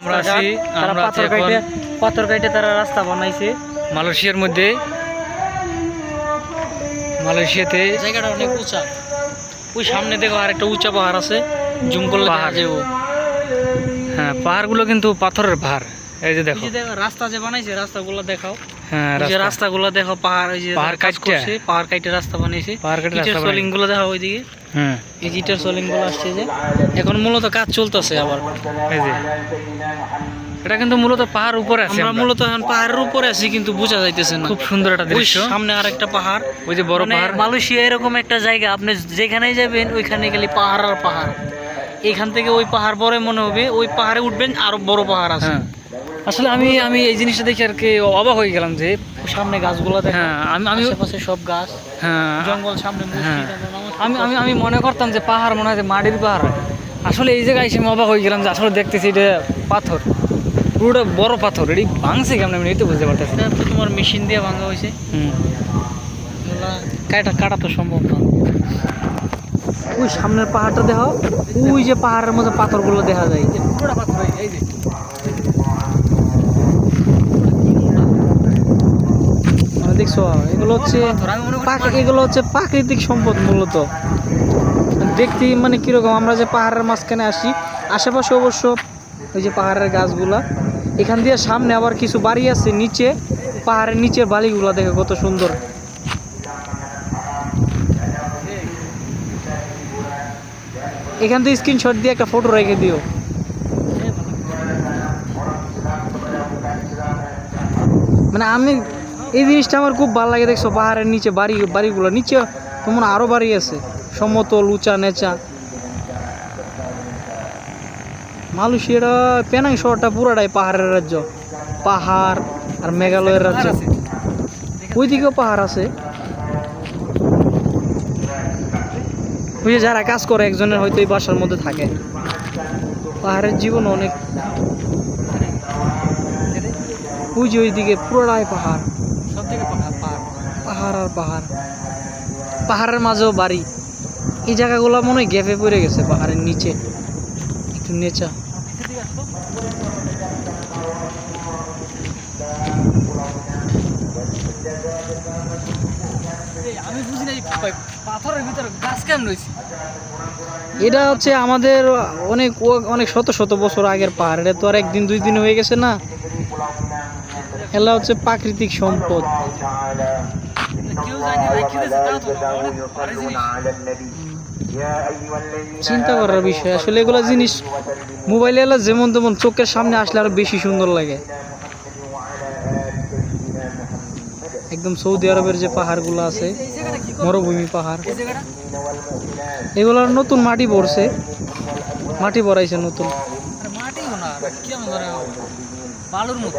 আমরা আছি আমরা পাথর কাটে পাথর কাটে তারা রাস্তা বানাইছে। মালয়েশিয়ার মধ্যে। মালয়েশিয়াতে জায়গাটা অনেক উঁচা। ওই সামনে দেখো আর একটা উঁচা পাহাড় আছে জুম করলে পাহাড়। হ্যাঁ পাহাড়গুলো কিন্তু পাথরের ভার এই যে এই দেখো যে দেখো রাস্তা যে বানাইছে রাস্তাগুলো দেখাও। হ্যাঁ ওই যে রাস্তা। রাস্তাগুলো দেখো পাহাড় ওই যে পাহাড় কাজ করছে পাহাড় কাটে রাস্তা বানাইছে পাহাড় কেটে রাস্তা সলিংগুলো দেখো ওইদিকে। হ্যাঁ। এই ইটের সলিংগুলো আসছে যে। এখন মূলত কাজ চলতেছে আবার। এই যে। এটা কিন্তু মূলত পাহাড় উপরে আছে আমরা আমরা। মূলত এখন পাহাড়ের উপরে আছি কিন্তু বোঝা যাইতেছে না। খুব সুন্দর একটা দৃশ্য। সামনে আর একটা পাহাড়। ওই যে বড় মানে পাহাড়। মালয়েশিয়া এরকম একটা জায়গা আপনি যেখানেই যাবেন ওইখানে গেলে পাহাড় আর পাহাড়। এখান থেকে ওই পাহাড় বড় মনে হবে ওই পাহাড়ে উঠবেন আরও বড় পাহাড় আছে। হ্যাঁ। আসলে আমি আমি এই জিনিসটা দেখে আর কি অবাক হয়ে গেলাম যে সামনে গাছগুলো হ্যাঁ আমি আমি আশেপাশে সব গাছ হ্যাঁ জঙ্গল সামনে হ্যাঁ। আমি আমি আমি মনে করতাম যে পাহাড় মনে হয় যে মাটির পাহাড়। আসলে এই জায়গায় এসে আমি অবাক হয়ে গেলাম যে আসলে দেখতেছি এটা পাথর। পুরোটা বড় পাথর এটি ভাঙছে কেমন আমি তো বুঝতে পারতেছি না। তোমার মেশিন দিয়ে ভাঙা হয়েছে। হুম। কাটা কাটা তো সম্ভব না। ওই সামনের পাহাড়টা দেখো। ওই যে পাহাড়ের মধ্যে পাথরগুলো দেখা যায়। পুরোটা পাথর এই যে। এগুলো হচ্ছে এগুলো হচ্ছে প্রাকৃতিক সম্পদ মূলত। দেখতে মানে কীরকম? আমরা যে পাহাড়ের মাঝখানে আসি, আশেপাশে অবশ্য ওই যে পাহাড়ের গাছগুলা, এখান দিয়ে সামনে আবার কিছু বাড়ি আছে, নিচে, পাহাড়ের নিচের বালিগুলা দেখে কত সুন্দর। এখান থেকে স্ক্রিনশট দিয়ে একটা ফটো রেখে দিও। মানে আমি এই জিনিসটা আমার খুব ভালো লাগে, দেখছ? পাহাড়ের নিচে বাড়ি, বাড়িগুলো নিচে তোমার আরও বাড়ি আছে। সমতল, উঁচা, নেচা। মালয়েশিয়াটা, পেনাং শহরটা পুরাটাই পাহাড়ের রাজ্য। পাহাড় আর মেঘালয়ের রাজ্য। ওইদিকেও পাহাড় আছে। ওই যে যারা কাজ করে, একজনের হয়তো এই বাসার মধ্যে থাকে। পাহাড়ের জীবন অনেক। ওই যে ওইদিকে পুরোটাই পাহাড় সব থেকে পাহাড় পাহাড় পাহাড় আর পাহাড়। পাহাড়ের মাঝেও বাড়ি। এই জায়গাগুলো মনে হয় গ্যাপে পড়ে গেছে পাহাড়ের নিচে। একটু নেচা। আমি বুঝি না পাথরের ভিতরে গাছ কেমন রয়েছে? এটা হচ্ছে আমাদের অনেক অনেক শত শত বছর আগের পাহাড়। এটা তো আর একদিন দুই দিন হয়ে গেছে না? এলা হচ্ছে প্রাকৃতিক সম্পদ। চিন্তা করার বিষয়। আসলে এগুলো জিনিস মোবাইলে এলা যেমন তেমন চোখের সামনে আসলে আরও বেশি সুন্দর লাগে। একদম সৌদি আরবের যে পাহাড়গুলো আছে, মরুভূমি পাহাড়, এগুলোর নতুন মাটি ভরছে মাটি ভরাইছে নতুন। বালুর মতো।